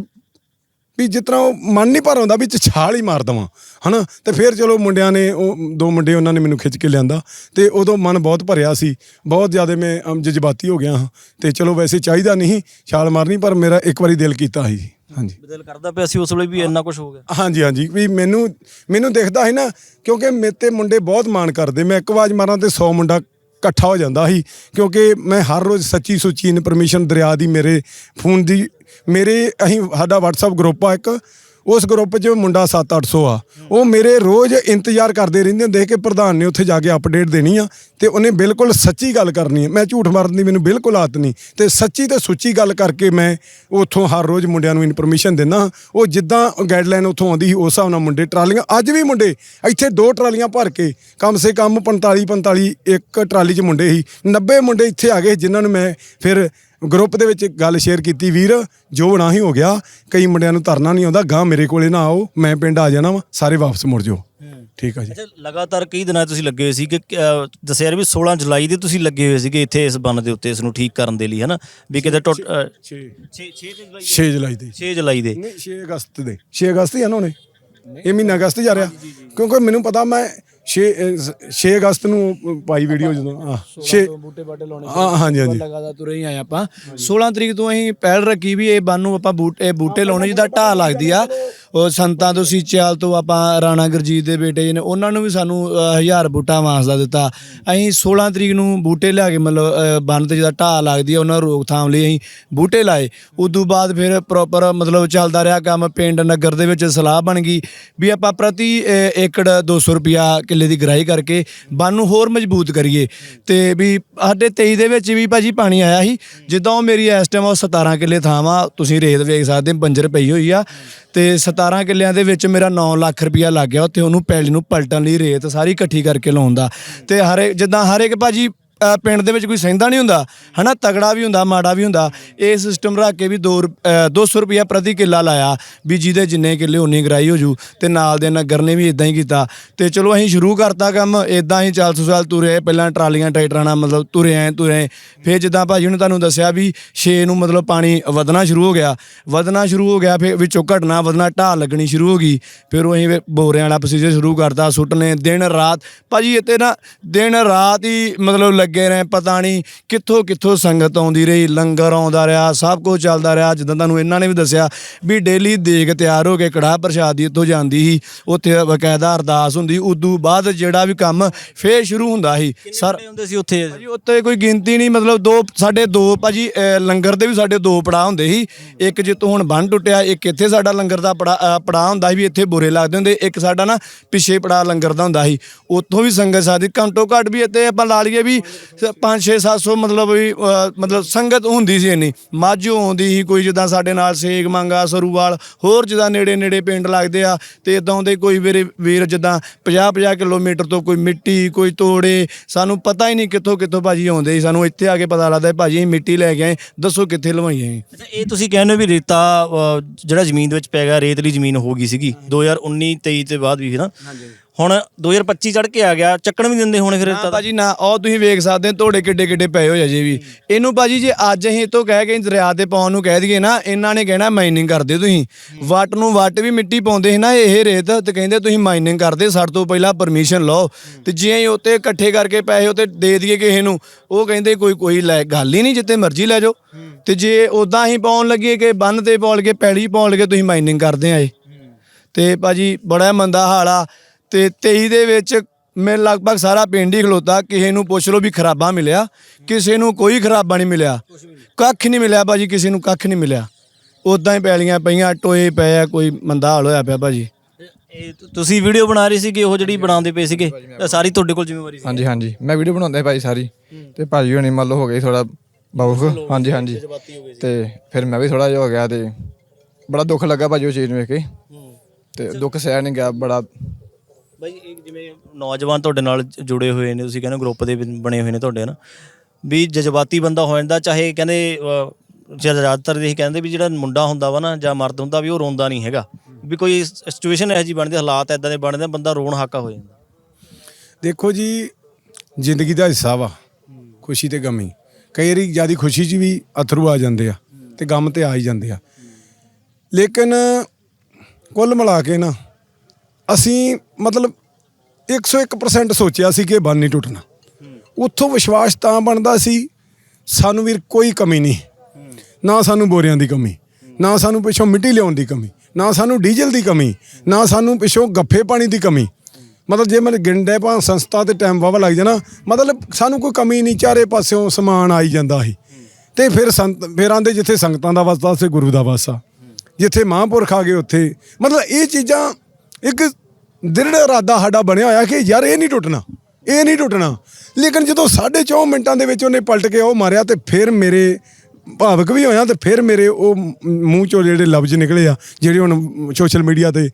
ਵੀ ਜਿਸ ਤਰ੍ਹਾਂ ਉਹ ਮਨ ਨਹੀਂ ਭਰ ਆਉਂਦਾ ਵਿੱਚ ਛਾਲ ਹੀ ਮਾਰ ਦਵਾਂ ਹਨਾ? ਤੇ ਫਿਰ ਚਲੋ ਮੁੰਡਿਆਂ ਨੇ ਉਹ ਦੋ ਮੁੰਡੇ ਉਹਨਾਂ ਨੇ ਮੈਨੂੰ ਖਿੱਚ ਕੇ ਲਿਆਂਦਾ ਤੇ ਉਦੋਂ ਮਨ ਬਹੁਤ ਭਰਿਆ ਸੀ ਬਹੁਤ ਜ਼ਿਆਦਾ ਮੈਂ ਜਜ਼ਬਾਤੀ ਹੋ ਗਿਆ ਹਾਂ ਤੇ ਚਲੋ ਵੈਸੇ ਚਾਹੀਦਾ ਨਹੀਂ ਛਾਲ ਮਾਰਨੀ ਪਰ ਮੇਰਾ ਇੱਕ ਵਾਰੀ ਦਿਲ ਕੀਤਾ ਸੀ ਹਾਂਜੀ। ਦਿਲ ਕਰਦਾ ਪਿਆ ਸੀ ਉਸ ਵੇਲੇ ਵੀ ਇੰਨਾ ਕੁਝ ਹੋ ਗਿਆ। ਹਾਂਜੀ ਹਾਂਜੀ ਵੀ ਮੈਨੂੰ ਮੈਨੂੰ ਦਿਖਦਾ ਹੈ ਨਾ ਕਿਉਂਕਿ ਮੇਰੇ ਤੇ ਮੁੰਡੇ ਬਹੁਤ ਮਾਣ ਕਰਦੇ ਮੈਂ ਇੱਕ ਆਵਾਜ਼ ਮਾਰਾਂ ਤੇ 100 ਮੁੰਡਾ ਇਕੱਠਾ ਹੋ ਜਾਂਦਾ ਸੀ ਕਿਉਂਕਿ ਮੈਂ ਹਰ ਰੋਜ਼ ਸੱਚੀ ਸੁੱਚੀ ਇਨਫੋਰਮੇਸ਼ਨ ਦਰਿਆ ਦੀ ਮੇਰੇ ਫੋਨ ਦੀ ਮੇਰੇ ਅਸੀਂ, ਸਾਡਾ WhatsApp ਗਰੁੱਪ ਆ ਇੱਕ, ਉਸ ਗਰੁੱਪ 'ਚ ਮੁੰਡਾ 7-800 ਆ। ਉਹ ਮੇਰੇ ਰੋਜ਼ ਇੰਤਜ਼ਾਰ ਕਰਦੇ ਰਹਿੰਦੇ ਹੁੰਦੇ ਸੀ ਕਿ ਪ੍ਰਧਾਨ ਨੇ ਉੱਥੇ ਜਾ ਕੇ ਅਪਡੇਟ ਦੇਣੀ ਆ ਤੇ ਉਹਨੇ ਬਿਲਕੁਲ ਸੱਚੀ ਗੱਲ ਕਰਨੀ ਹੈ ਮੈਂ ਝੂਠ ਮਾਰਨ ਦੀ ਮੈਨੂੰ ਬਿਲਕੁਲ ਆਦਤ ਨਹੀਂ। ਤੇ ਸੱਚੀ ਤੇ ਸੁੱਚੀ ਗੱਲ ਕਰਕੇ ਮੈਂ ਉੱਥੋਂ ਹਰ ਰੋਜ਼ ਮੁੰਡਿਆਂ ਨੂੰ ਇਨਫੋਰਮੇਸ਼ਨ ਦਿੰਦਾ ਉਹ ਜਿੱਦਾਂ ਗਾਈਡਲਾਈਨ ਉੱਥੋਂ ਆਉਂਦੀ ਸੀ, ਉਸ ਹਿਸਾਬ ਨਾਲ ਮੁੰਡੇ ਟਰਾਲੀਆਂ, ਅੱਜ ਵੀ ਮੁੰਡੇ, ਇੱਥੇ ਦੋ ਟਰਾਲੀਆਂ ਭਰ ਕੇ, ਕਮ ਸੇ ਕਮ 45 45 ਇੱਕ ਟਰਾਲੀ 'ਚ ਮੁੰਡੇ ਸੀ। 90 ਮੁੰਡੇ ਇੱਥੇ ਆ ਗਏ ਜਿਨ੍ਹਾਂ ਨੂੰ ਮੈਂ ਫਿਰ ਗਰੁੱਪ ਦੇ ਵਿੱਚ ਗੱਲ ਸ਼ੇਅਰ ਕੀਤੀ ਵੀਰ ਜੋ ਨਾ ਹੀ ਹੋ ਗਿਆ ਕਈ ਮੁੰਡਿਆਂ ਨੂੰ ਤਰਨਾ ਨਹੀਂ ਆਉਂਦਾ ਗਾਂ ਮੇਰੇ ਕੋਲੇ ਨਾ ਆਓ ਮੈਂ ਪਿੰਡ ਆ ਜਾਣਾ ਵਾ ਸਾਰੇ ਵਾਪਸ ਮੁੜ ਜਾਓ। ਠੀਕ ਆ ਜੀ। ਅੱਛਾ ਲਗਾਤਾਰ ਕਈ ਦਿਨਾਂ ਤੁਸੀਂ ਲੱਗੇ ਹੋਏ ਸੀ ਕਿ ਅਹ, ਦੱਸਿਆ ਯਾਰ ਵੀ 16 ਜੁਲਾਈ ਦੇ ਤੁਸੀਂ ਲੱਗੇ ਹੋਏ ਸੀਗੇ ਇੱਥੇ ਇਸ ਬੰਨ ਦੇ ਉੱਤੇ ਇਸ ਨੂੰ ਠੀਕ ਕਰਨ ਦੇ ਲਈ ਹਨਾ? ਵੀ ਕਿਤੇ ਟੁੱਟ 6 6 6 ਜੁਲਾਈ 6 ਜੁਲਾਈ ਦੇ। 6 ਜੁਲਾਈ ਦੇ। ਨਹੀਂ 6 ਅਗਸਤ ਦੇ। 6 ਅਗਸਤ ਹੀ ਆ ਨਾ ਉਹਨੇ? ਇਹ ਮਹੀਨਾ ਅਗਸਤ ਜਾ ਰਿਹਾ। ਕਿਉਂਕਿ ਮੈਨੂੰ ਪਤਾ ਮੈਂ 6 6 ਅਗਸਤ ਨੂੰ ਪਾਈ ਵੀਡੀਓ ਜਦੋਂ ਆ 6 ਬੂਟੇ ਬਾਟੇ ਲਾਉਣੇ ਹਾਂ ਹਾਂਜੀ ਹਾਂਜੀ। ਲਗਾਤਾਰ ਤੁਰੇ ਹੀ ਆਏ ਆਪਾਂ। 16 ਤਰੀਕ ਤੋਂ ਅਸੀਂ ਪਹਿਲ ਰੱਖੀ ਵੀ ਇਹ ਬੰਨ ਨੂੰ ਆਪਾਂ ਬੂਟੇ ਬੂਟੇ ਲਾਉਣੇ ਜਿਹਦਾ ਢਾਹ ਲੱਗਦੀ ਆ। ਉਹ ਸੰਤਾਂ ਤੋਂ ਸੀਚਿਆਲ ਤੋਂ ਆਪਾਂ ਰਾਣਾ ਗੁਰਜੀਤ ਦੇ ਬੇਟੇ ਜੀ ਨੇ ਉਹਨਾਂ ਨੂੰ ਵੀ ਸਾਨੂੰ ਅ, ਹਜ਼ਾਰ ਬੂਟਾ ਵਾਸਦਾ ਦਿੱਤਾ। ਅਸੀਂ 16 ਤਰੀਕ ਨੂੰ ਬੂਟੇ ਲਿਆ ਕੇ ਮਤਲਬ ਬੰਨ ਤੇ ਜਿਹਦਾ ਢਾਹ ਲੱਗਦੀ ਆ ਉਹਨਾਂ ਰੋਕਥਾਮ ਲਈ ਅਸੀਂ ਬੂਟੇ ਲਾਏ। ਉਦੋਂ ਬਾਅਦ ਫਿਰ ਪ੍ਰੋਪਰ ਮਤਲਬ ਚੱਲਦਾ ਰਿਹਾ ਕੰਮ ਪਿੰਡ ਨਗਰ ਦੇ ਵਿੱਚ ਸਲਾਹ ਬਣ ਗਈ ਵੀ ਆਪਾਂ ਪ੍ਰਤੀ ਅ, ਏਕੜ 200 ਰੁਪਿਆ ਕਿੱਲੇ ਦੀ ਗਰਾਈ ਕਰਕੇ ਬੰਨ ਨੂੰ ਹੋਰ ਮਜ਼ਬੂਤ ਕਰੀਏ। ਤੇ ਵੀ ਸਾਡੇ 23 ਦੇ ਵਿੱਚ ਵੀ ਭਾਜੀ ਪਾਣੀ ਆਇਆ ਸੀ। ਜਿੱਦਾਂ ਉਹ ਮੇਰੀ ਇਸ ਟਾਈਮ ਉਹ 17 ਕਿੱਲੇ ਥਾਂ ਵਾ ਤੁਸੀਂ ਰੇਤ ਵੇਖ ਸਕਦੇ ਹੋ, ਬੰਜਰ ਪਈ ਹੋਈ ਆ। ਤੇ 17 ਕਿੱਲਿਆਂ ਦੇ ਵਿੱਚ ਮੇਰਾ 9 ਲੱਖ ਰੁਪਇਆ ਲੱਗ ਗਿਆ ਉੱਥੇ ਉਹਨੂੰ ਪੈਲੀ ਨੂੰ ਪਲਟਣ ਲਈ ਰੇਤ ਸਾਰੀ ਇਕੱਠੀ ਕਰਕੇ ਲਾਉਣ ਦਾ। ਤੇ ਹਰੇ ਜਿੱਦਾਂ ਹਰ ਇੱਕ ਭਾਜੀ ਅ, ਪਿੰਡ ਦੇ ਵਿੱਚ ਕੋਈ ਸਹਿੰਦਾ ਨਹੀਂ ਹੁੰਦਾ ਹਨਾ? ਤਗੜਾ ਵੀ ਹੁੰਦਾ ਮਾੜਾ ਵੀ ਹੁੰਦਾ। ਇਹ ਸਿਸਟਮ ਰੱਖ ਕੇ ਵੀ 2 200 ਰੁਪਇਆ ਪ੍ਰਤੀ ਕਿੱਲਾ ਲਾਇਆ ਵੀ ਜਿਹਦੇ ਜਿੰਨੇ ਕਿੱਲੇ ਉਨੀ ਗਰਾਈ ਹੋ ਜੂ ਤੇ ਨਾਲ ਦੇ ਨਗਰ ਨੇ ਵੀ ਇਦਾਂ ਹੀ ਕੀਤਾ। ਤੇ ਚਲੋ ਅਸੀਂ ਸ਼ੁਰੂ ਕਰਤਾ ਕੰਮ ਇਦਾਂ ਹੀ ਚਾਲ ਸੁਸਾਲ ਤੁਰੇ ਪਹਿਲਾਂ ਟਰਾਲੀਆਂ ਟਰੈਕਟਰਾਂ ਨਾਲ ਮਤਲਬ ਤੁਰੇ ਆਏ ਤੁਰੇ ਆਏ। ਫਿਰ ਜਿੱਦਾਂ ਭਾਜੀ ਨੇ ਤੁਹਾਨੂੰ ਦੱਸਿਆ ਵੀ 6 ਨੂੰ ਮਤਲਬ ਪਾਣੀ ਵਧਣਾ ਸ਼ੁਰੂ ਹੋ ਗਿਆ। ਵਧਣਾ ਸ਼ੁਰੂ ਹੋ ਗਿਆ ਫਿਰ ਵਿੱਚੋਂ ਘਟਣਾ ਵਧਣਾ ਢਾਹ ਲੱਗਣੀ ਸ਼ੁਰੂ ਹੋ ਗਈ। ਫਿਰ ਉਹ ਅਸੀਂ ਫਿਰ ਬੋਰਿਆਂ ਵਾਲਾ ਪ੍ਰੋਸੀਜਰ ਸ਼ੁਰੂ ਕਰਤਾ ਸੁੱਟਨੇ ਦਿਨ ਰਾਤ। ਭਾਜੀ ਇੱਥੇ ਨਾ ਦਿਨ ਰਾਤ ਹੀ ਮਤਲਬ ਲੱਗੇ ਰਹੇ ਪਤਾ ਨਹੀਂ ਕਿੱਥੋਂ ਕਿੱਥੋਂ ਸੰਗਤ ਆਉਂਦੀ ਰਹੀ ਲੰਗਰ ਆਉਂਦਾ ਰਿਹਾ ਸਭ ਕੁਝ ਚੱਲਦਾ ਰਿਹਾ। ਜਿੱਦਾਂ ਤੁਹਾਨੂੰ ਇਹਨਾਂ ਨੇ ਵੀ ਦੱਸਿਆ ਵੀ ਡੇਲੀ ਦੇਗ ਤਿਆਰ ਹੋ ਕੇ ਕੜਾਹ ਪ੍ਰਸ਼ਾਦ ਦੀ ਇੱਥੋਂ ਜਾਂਦੀ ਸੀ। ਉੱਥੇ ਬਕਾਇਦਾ ਅਰਦਾਸ ਹੁੰਦੀ ਉਦੋਂ ਬਾਅਦ ਜਿਹੜਾ ਵੀ ਕੰਮ ਫੇਰ ਸ਼ੁਰੂ ਹੁੰਦਾ ਸੀ। ਸਰ ਹੁੰਦੇ ਸੀ ਉੱਥੇ? ਭਾਜੀ ਉੱਤੇ ਕੋਈ ਗਿਣਤੀ ਨਹੀਂ ਮਤਲਬ ਦੋ ਸਾਡੇ ਦੋ ਭਾਜੀ ਅਹ, ਲੰਗਰ ਦੇ ਵੀ ਸਾਡੇ ਦੋ ਪੜਾਅ ਹੁੰਦੇ ਸੀ। ਇੱਕ ਜਿੱਤੋਂ ਹੁਣ ਬੰਨ ਟੁੱਟਿਆ ਇੱਕ ਇੱਥੇ ਸਾਡਾ ਲੰਗਰ ਦਾ ਪੜਾ ਪੜਾਅ ਹੁੰਦਾ ਸੀ ਵੀ ਇੱਥੇ ਬੁਰੇ ਲੱਗਦੇ ਹੁੰਦੇ। ਇੱਕ ਸਾਡਾ ਨਾ ਪਿੱਛੇ ਪੜਾਅ ਲੰਗਰ ਦਾ ਹੁੰਦਾ ਸੀ। ਉੱਥੋਂ ਵੀ ਸੰਗਤ ਸਾਦੀ ਘੰਟੋ ਘੱਟ ਵੀ ਇੱਥੇ ਆਪਾਂ ਲਾ ਲਈਏ ਵੀ 5 6 700 ਮਤਲਬ ਵੀ ਮਤਲਬ ਸੰਗਤ ਹੁੰਦੀ ਸੀ ਇੰਨੀ। ਮਾਝੋਂ ਆਉਂਦੀ ਸੀ ਕੋਈ ਜਿੱਦਾਂ ਸਾਡੇ ਨਾਲ ਸੇਗ ਮੰਗਾ ਸਰੂਵਾਲ ਹੋਰ ਜਿੱਦਾਂ ਨੇੜੇ ਨੇੜੇ ਪਿੰਡ ਲੱਗਦੇ ਆ ਤੇ ਇਦਾਂ ਦੇ ਕੋਈ ਵੀਰੇ ਵੀਰ ਜਿੱਦਾਂ 50 50 ਕਿਲੋਮੀਟਰ ਤੋਂ ਕੋਈ ਮਿੱਟੀ ਕੋਈ ਤੋੜੇ ਸਾਨੂੰ ਪਤਾ ਹੀ ਨਹੀਂ ਕਿੱਥੋਂ ਕਿੱਥੋਂ ਭਾਜੀ ਆਉਂਦੇ ਸੀ। ਸਾਨੂੰ ਇੱਥੇ ਆ ਕੇ ਪਤਾ ਲੱਗਦਾ ਭਾਜੀ ਅਸੀਂ ਮਿੱਟੀ ਲੈ ਕੇ ਆਏ ਦੱਸੋ ਕਿੱਥੇ ਲਵਾਈਏ ਅਸੀਂ। ਅੱਛਾ ਇਹ ਤੁਸੀਂ ਕਹਿੰਦੇ ਹੋ ਵੀ ਰੇਤਾ ਜਿਹੜਾ ਜ਼ਮੀਨ ਦੇ ਵਿੱਚ ਪੈ ਗਿਆ ਰੇਤਲੀ ਜ਼ਮੀਨ ਹੋ ਗਈ ਸੀਗੀ 2019 23 ਤੇ ਬਾਅਦ ਵੀ ਨਾ? ਹੁਣ 2025 ਚੜ ਕੇ ਆ ਗਿਆ ਚੱਕਣ ਵੀ ਦਿੰਦੇ ਹੋਣੇ ਫਿਰ ਰੇਤਾ ਭਾਜੀ ਨਾ ਉਹ ਤੁਸੀਂ ਵੇਖ ਸਕਦੇ ਹੋ ਤੁਹਾਡੇ ਕਿੱਡੇ ਕਿੱਡੇ ਪਏ ਹੋਏ ਅਜੇ ਵੀ। ਇਹਨੂੰ ਭਾਜੀ ਜੇ ਅੱਜ ਅਸੀਂ ਇਤੋਂ ਕਹਿ ਕੇ ਦਰਿਆ ਤੇ ਪਾਉਣ ਨੂੰ ਕਹਿ ਦਈਏ ਨਾ ਇਹਨਾਂ ਨੇ ਕਹਿਣਾ ਮਾਈਨਿੰਗ ਕਰਦੇ ਤੁਸੀਂ। ਵੱਟ ਨੂੰ ਵੱਟ ਵੀ ਮਿੱਟੀ ਪਾਉਂਦੇ ਸੀ ਨਾ ਇਹ ਰੇਤ ਤੇ ਕਹਿੰਦੇ ਤੁਸੀਂ ਮਾਈਨਿੰਗ ਕਰਦੇ ਸਾਡੇ ਤੋਂ ਪਹਿਲਾਂ ਪਰਮਿਸ਼ਨ ਲਓ। ਤੇ ਜੇ ਅਸੀਂ ਉੱਤੇ ਇਕੱਠੇ ਕਰਕੇ ਪੈਸੇ ਉੱਤੇ ਦੇ ਦਈਏ ਕਿਸੇ ਨੂੰ ਉਹ ਕਹਿੰਦੇ ਕੋਈ ਕੋਈ ਲੈ ਗੱਲ ਹੀ ਨਹੀਂ ਜਿੱਤੇ ਮਰਜ਼ੀ ਲੈ ਜਾਓ। ਤੇ ਜੇ ਉਦਾਂ ਹੀ ਪਾਉਣ ਲੱਗੇ ਕਿ ਬੰਨ ਤੇ ਪਾਉਣ ਲੱਗੇ ਪੈੜੀ ਪਾਉਣ ਲੱਗੇ ਤੁਸੀਂ ਮਾਈਨਿੰਗ ਕਰਦੇ ਆਏ ਤੇ ਭਾਜੀ ਬੜਾ ਮੰਦਾ ਹਾਲ ਆ। ਤੇ 23 ਦੇ ਵਿੱਚ ਮੈਂ ਲਗਭਗ ਸਾਰਾ ਪਿੰਡ ਹੀ ਖਲੋਤਾ ਕਿਸੇ ਨੂੰ ਪੁੱਛ ਲਓ ਵੀ ਖਰਾਬਾ ਮਿਲਿਆ ਕਿਸੇ ਨੂੰ ਕੋਈ ਖਰਾਬਾ ਨਹੀਂ ਮਿਲਿਆ। ਕੱਖ ਨਹੀਂ ਮਿਲਿਆ ਭਾਜੀ ਕਿਸੇ ਨੂੰ ਕੱਖ ਨਹੀਂ ਮਿਲਿਆ। ਉਦਾਂ ਹੀ ਪੈਲੀਆਂ ਪਈਆਂ ਟੋਏ ਪਏ ਆ ਕੋਈ ਮੰਦਾ ਹਾਲ ਹੋਇਆ ਪਿਆ ਭਾਜੀ। ਇਹ ਤੁ- ਤੁਸੀਂ ਵੀਡੀਓ ਬਣਾ ਰਹੇ ਸੀਗੇ ਉਹ ਜਿਹੜੀ ਬਣਾਉਂਦੇ ਪਏ ਸੀਗੇ ਇਹ ਸਾਰੀ ਤੁਹਾਡੇ ਕੋਲ ਜ਼ਿੰਮੇਵਾਰੀ ਸੀ। ਹਾਂਜੀ ਹਾਂਜੀ। ਮੈਂ ਵੀਡੀਓ ਬਣਾਉਂਦਾ ਸੀ ਭਾਈ ਸਾਰੀ। ਤੇ ਭਾਜੀ ਹੋਣੀ ਮੰਨ ਲਓ ਹੋ ਗਈ ਥੋੜਾ ਬਾਬੂ ਹਾਂਜੀ ਹਾਂਜੀ। ਤੇ ਫਿਰ ਮੈਂ ਵੀ ਥੋੜਾ ਜਿਹਾ ਹੋ ਗਿਆ ਤੇ ਬੜਾ ਦੁੱਖ ਲੱਗਾ ਭਾਜੀ ਉਹ ਚੀਜ਼ ਨੂੰ ਵੇਖ ਕੇ। ਤੇ ਦੁੱਖ ਸਹਿ ਨਹੀਂ ਗਿਆ ਬੜਾ ਬਾਈ ਇਹ ਜਿਵੇਂ ਨੌਜਵਾਨ ਤੁਹਾਡੇ ਨਾਲ ਜੁੜੇ ਹੋਏ ਨੇ ਤੁਸੀਂ ਕਹਿੰਦੇ ਗਰੁੱਪ ਦੇ ਬਣੇ ਹੋਏ ਨੇ ਤੁਹਾਡੇ ਨਾ ਵੀ ਜਜ਼ਬਾਤੀ ਬੰਦਾ ਹੋ ਜਾਂਦਾ ਚਾਹੇ ਕਹਿੰਦੇ ਜ਼ਿਆਦਾਤਰ ਇਹ ਕਹਿੰਦੇ ਵੀ ਜਿਹੜਾ ਮੁੰਡਾ ਹੁੰਦਾ ਵਾ ਨਾ ਜਾਂ ਮਰਦ ਹੁੰਦਾ ਵੀ ਉਹ ਰੋਂਦਾ ਨਹੀਂ ਹੈਗਾ। ਵੀ ਕੋਈ ਸਿਚੁਏਸ਼ਨ ਇਹੋ ਜੀ ਬਣਦੀ ਹਾਲਾਤ ਐਦਾਂ ਦੇ ਬਣਦੇ ਬੰਦਾ ਰੋਣ ਹਾਕਾ ਹੋ ਜਾਂਦਾ। ਦੇਖੋ ਜੀ ਜ਼ਿੰਦਗੀ ਦਾ ਹਿੱਸਾ ਵਾ ਖੁਸ਼ੀ ਤੇ ਗਮੀ ਕਈ ਵਾਰੀ ਜਿਆਦੀ ਖੁਸ਼ੀ 'ਚ ਵੀ ਅਥਰੂ ਆ ਜਾਂਦੇ ਆ ਤੇ ਗਮ ਤੇ ਆ ਹੀ ਜਾਂਦੇ ਆ। ਲੇਕਿਨ ਕੁੱਲ ਮਿਲਾ ਕੇ ਨਾ ਅਸੀਂ ਮਤਲਬ 101% ਸੋਚਿਆ ਸੀ ਕਿ ਬੰਨ ਨਹੀਂ ਟੁੱਟਣਾ। ਉੱਥੋਂ ਵਿਸ਼ਵਾਸ ਤਾਂ ਬਣਦਾ ਸੀ, ਸਾਨੂੰ ਵੀਰ ਕੋਈ ਕਮੀ ਨਹੀਂ। ਨਾ ਸਾਨੂੰ ਬੋਰਿਆਂ ਦੀ ਕਮੀ, ਨਾ ਸਾਨੂੰ ਪਿੱਛੋਂ ਮਿੱਟੀ ਲਿਆਉਣ ਦੀ ਕਮੀ, ਨਾ ਸਾਨੂੰ ਡੀਜ਼ਲ ਦੀ ਕਮੀ, ਨਾ ਸਾਨੂੰ ਪਿੱਛੋਂ ਗੱਫੇ ਪਾਣੀ ਦੀ ਕਮੀ। ਮਤਲਬ ਜੇ ਮੈਂ ਗਿੰਡੇ ਪਾ ਸੰਸਥਾ ਤੇ ਟਾਈਮ ਵਾਵਾ ਲੱਗ ਜਾਣਾ, ਮਤਲਬ ਸਾਨੂੰ ਕੋਈ ਕਮੀ ਨਹੀਂ, ਚਾਰੇ ਪਾਸਿਓਂ ਸਮਾਨ ਆਈ ਜਾਂਦਾ ਸੀ। ਤੇ ਫਿਰ ਸੰਤ, ਫਿਰ ਆਂਦੇ ਜਿੱਥੇ ਸੰਗਤਾਂ ਦਾ ਵਸਦਾ ਉੱਥੇ ਗੁਰੂ ਦਾ ਵਾਸਾ ਜਿੱਥੇ ਮਹਾਂਪੁਰਖ ਆ ਗਏ ਉੱਥੇ। ਮਤਲਬ ਇਹ ਚੀਜ਼ਾਂ ਇੱਕ ਦ੍ਰਿੜ ਇਰਾਦਾ ਸਾਡਾ ਬਣਿਆ ਹੋਇਆ ਕਿ ਯਾਰ ਇਹ ਨਹੀਂ ਟੁੱਟਣਾ, ਇਹ ਨਹੀਂ ਟੁੱਟਣਾ। ਲੇਕਿਨ ਜਦੋਂ 4.5 ਮਿੰਟਾਂ ਦੇ ਵਿੱਚ ਉਹਨੇ ਪਲਟ ਕੇ ਉਹ ਮਾਰਿਆ ਤੇ ਫਿਰ ਮੇਰੇ ਭਾਵਕ ਵੀ ਹੋਇਆ ਤੇ ਫਿਰ ਮੇਰੇ ਉਹ ਮੂੰਹ ਚੋਂ ਜਿਹੜੇ ਲਫ਼ਜ਼ ਨਿਕਲੇ ਆ, ਜਿਹੜੇ ਹੁਣ ਸੋਸ਼ਲ ਮੀਡੀਆ ਤੇ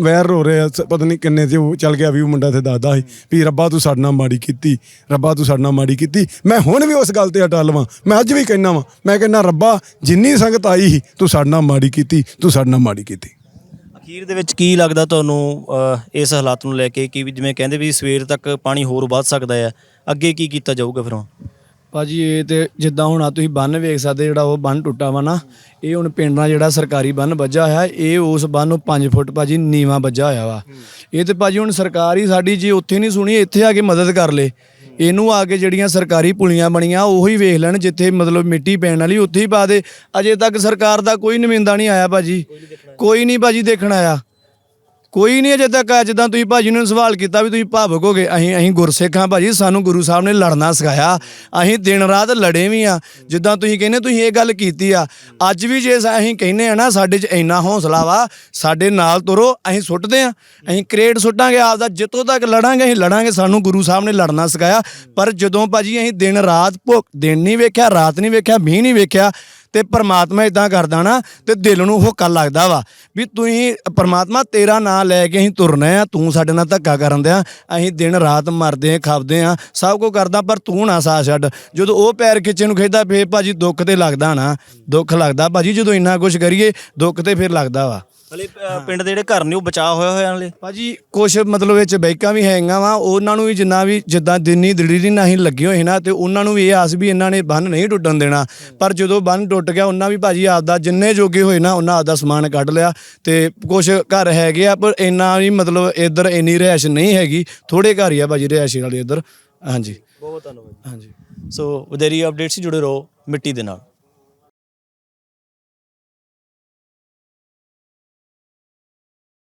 ਵਾਇਰਲ ਹੋ ਰਹੇ ਆ, ਸ- ਪਤਾ ਨਹੀਂ ਕਿੰਨੇ ਤੇ ਉਹ ਚੱਲ ਗਿਆ ਵੀ ਉਹ ਮੁੰਡਾ ਤੇ ਦੱਸਦਾ ਸੀ ਵੀ ਰੱਬਾ ਤੂੰ ਸਾਡੇ ਨਾਲ ਮਾੜੀ ਕੀਤੀ, ਰੱਬਾ ਤੂੰ ਸਾਡੇ ਨਾਲ ਮਾੜੀ ਕੀਤੀ। ਮੈਂ ਹੁਣ ਵੀ ਉਸ ਗੱਲ ਤੇ ਅਟਲ ਵਾਂ ਮੈਂ ਅੱਜ ਵੀ ਕਹਿਣਾ ਵਾਂ, ਮੈਂ ਕਹਿੰਦਾ, ਰੱਬਾ, ਜਿੰਨੀ ਸੰਗਤ ਆਈ ਸੀ, ਤੂੰ ਸਾਡੇ ਨਾਲ ਮਾੜੀ ਕੀਤੀ, ਤੂੰ ਸਾਡੇ ਨਾਲ ਮਾੜੀ ਕੀਤੀ। ਅਖੀਰ ਦੇ ਵਿੱਚ ਕੀ ਲੱਗਦਾ ਤੁਹਾਨੂੰ ਅ, ਇਸ ਹਾਲਾਤ ਨੂੰ ਲੈ ਕੇ ਕਿ ਵੀ ਜਿਵੇਂ ਕਹਿੰਦੇ ਵੀ ਸਵੇਰ ਤੱਕ ਪਾਣੀ ਹੋਰ ਵੱਧ ਸਕਦਾ ਹੈ ਅੱਗੇ ਕੀ ਕੀਤਾ ਜਾਊਗਾ ਫਿਰ ਹੁਣ? ਭਾਜੀ ਇਹ ਤੇ ਜਿੱਦਾਂ ਹੁਣ ਆ ਤੁਸੀਂ ਬੰਨ ਵੇਖ ਸਕਦੇ ਜਿਹੜਾ ਉਹ ਬੰਨ ਟੁੱਟਾ ਵਾ ਨਾ ਇਹ ਹੁਣ ਪਿੰਡ ਨਾਲ ਜਿਹੜਾ ਸਰਕਾਰੀ ਬੰਨ ਵੱਜਾ ਹੋਇਆ ਇਹ ਉਸ ਬੰਨ ਨੂੰ 5 ਫੁੱਟ ਭਾਜੀ ਨੀਵਾ ਵੱਜਾ ਹੋਇਆ ਵਾ। ਇਹ ਤੇ ਭਾਜੀ ਹੁਣ ਸਰਕਾਰ ਹੀ ਸਾਡੀ ਜੇ ਉੱਥੇ ਨਹੀਂ ਸੁਣੀ ਇੱਥੇ ਆ ਕੇ ਮਦਦ ਕਰ ਲੇ। ਇਹਨੂੰ ਆ ਕੇ ਜਿਹੜੀਆਂ ਸਰਕਾਰੀ ਪੁਲੀਆਂ ਬਣੀਆਂ, ਉਹੀ ਵੇਖ ਲੈਣ ਜਿੱਥੇ ਮਤਲਬ ਮਿੱਟੀ ਪੈਣ ਵਾਲੀ, ਉੱਥੇ ਹੀ ਪਾ ਦੇ। ਅਜੇ ਤੱਕ ਸਰਕਾਰ ਦਾ ਕੋਈ ਨੁਮਾਇੰਦਾ ਨਹੀਂ ਆਇਆ ਭਾਜੀ। ਕੋਈ ਨਹੀਂ ਭਾਜੀ ਦੇਖਣ ਆਇਆ। ਕੋਈ ਨਹੀਂ ਅਜੇ ਤੱਕ ਜਿੱਦਾਂ ਤੁਸੀਂ ਭਾਜੀ ਨੂੰ ਸਵਾਲ ਕੀਤਾ ਵੀ ਤੁਸੀਂ ਭਾਵੁਕ ਹੋ ਗਏ ਅਸੀਂ ਅਸੀਂ ਗੁਰਸਿੱਖ ਹਾਂ ਭਾਜੀ, ਸਾਨੂੰ ਗੁਰੂ ਸਾਹਿਬ ਨੇ ਲੜਨਾ ਸਿਖਾਇਆ। ਅਸੀਂ ਦਿਨ ਰਾਤ ਲੜੇ ਵੀ ਆ ਜਿੱਦਾਂ ਤੁਸੀਂ ਕਹਿੰਦੇ, ਤੁਸੀਂ ਇਹ ਗੱਲ ਕੀਤੀ ਆ। ਅੱਜ ਵੀ ਜੇ ਅਸੀਂ ਕਹਿੰਦੇ ਆ ਨਾ, ਸਾਡੇ 'ਚ ਇੰਨਾ ਹੌਸਲਾ ਵਾ, ਸਾਡੇ ਨਾਲ ਤੁਰੋ, ਅਸੀਂ ਸੁੱਟਦੇ ਆ ਅਸੀਂ ਕ੍ਰੇਟ ਸੁੱਟਾਂਗੇ, ਆਪਦਾ ਜਿੱਤੋਂ ਤੱਕ ਲੜਾਂਗੇ, ਅਸੀਂ ਲੜਾਂਗੇ। ਸਾਨੂੰ ਗੁਰੂ ਸਾਹਿਬ ਨੇ ਲੜਨਾ ਸਿਖਾਇਆ। ਪਰ ਜਦੋਂ ਭਾਜੀ ਅਸੀਂ ਦਿਨ ਰਾਤ ਭੁੱਖ ਦਿਨ ਨਹੀਂ ਵੇਖਿਆ, ਰਾਤ ਨਹੀਂ ਵੇਖਿਆ, ਮੀਂਹ ਨਹੀਂ ਵੇਖਿਆ ਤੇ ਪਰਮਾਤਮਾ ਇਦਾਂ ਕਰਦਾ ਨਾ ਤੇ ਦਿਲ ਨੂੰ ਹੋਕਾ ਲੱਗਦਾ ਵਾ ਵੀ ਤੁਸੀਂ ਪਰਮਾਤਮਾ ਤੇਰਾ ਨਾਂ ਲੈ ਕੇ ਅਸੀਂ ਤੁਰਨਾ ਆ, ਤੂੰ ਸਾਡੇ ਨਾਲ ਧੱਕਾ ਕਰਨ ਦਿਆਂ, ਅਸੀਂ ਦਿਨ ਰਾਤ ਮਰਦੇ ਆ, ਖਾਪਦੇ ਆ, ਸਭ ਕੁਝ ਕਰਦਾ ਪਰ ਤੂੰ ਨਾ ਸਾਹ ਛੱਡ। ਜਦੋਂ ਉਹ ਪੈਰ ਖਿੱਚੇ ਨੂੰ ਖਿੱਚਦਾ, ਫੇਰ ਭਾਜੀ ਦੁੱਖ ਤੇ ਲੱਗਦਾ ਨਾ, ਦੁੱਖ ਲੱਗਦਾ। ਭਾਜੀ ਜਦੋਂ ਇੰਨਾ ਕੁਝ ਕਰੀਏ, ਦੁੱਖ ਤੇ ਫਿਰ ਲੱਗਦਾ ਵਾ। ਹਲੇ ਅ, ਪਿੰਡ ਦੇ ਜਿਹੜੇ ਘਰ ਨੇ ਉਹ ਬਚਾਅ ਹੋਇਆ ਹੋਇਆ ਹਲੇ ਭਾਜੀ ਕੁਛ ਮਤਲਬ ਵਿੱਚ ਬੈਕਾਂ ਵੀ ਹੈਗੀਆਂ ਵਾ ਉਹਨਾਂ ਨੂੰ ਵੀ ਜਿੰਨਾ ਵੀ ਜਿੱਦਾਂ ਦਿਨੀ ਦੜੀਰੀ ਨਹੀਂ ਲੱਗੇ ਹੋਏ ਨਾ ਤੇ ਉਹਨਾਂ ਨੂੰ ਵੀ ਇਹ ਆਸ ਵੀ ਇਹਨਾਂ ਨੇ ਬੰਨ ਨਹੀਂ ਟੁੱਟਣ ਦੇਣਾ। ਪਰ ਜਦੋਂ ਬੰਨ ਟੁੱਟ ਗਿਆ ਉਹਨਾਂ ਵੀ ਭਾਜੀ ਆਪਦਾ ਜਿੰਨੇ ਜੋਗੇ ਹੋਏ ਨਾ ਉਹਨਾਂ ਆਪਦਾ ਸਮਾਨ ਕੱਢ ਲਿਆ। ਤੇ ਕੁਛ ਘਰ ਹੈਗੇ ਆ ਪਰ ਇੰਨਾ ਵੀ ਮਤਲਬ ਇੱਧਰ ਇੰਨੀ ਰਿਹਾਇਸ਼ ਨਹੀਂ ਹੈਗੀ। ਥੋੜੇ ਘਰ ਹੀ ਆ ਭਾਜੀ ਰਿਹਾਇਸ਼ੀ ਵਾਲੇ ਇੱਧਰ। ਹਾਂਜੀ। ਬਹੁਤ ਧੰਨਵਾਦ ਹਾਂਜੀ। ਸੋ ਵਧੇਰੀ ਅਪਡੇਟਸ ਜੁੜੇ ਰਹੋ ਮਿੱਟੀ ਦੇ ਨਾਲ।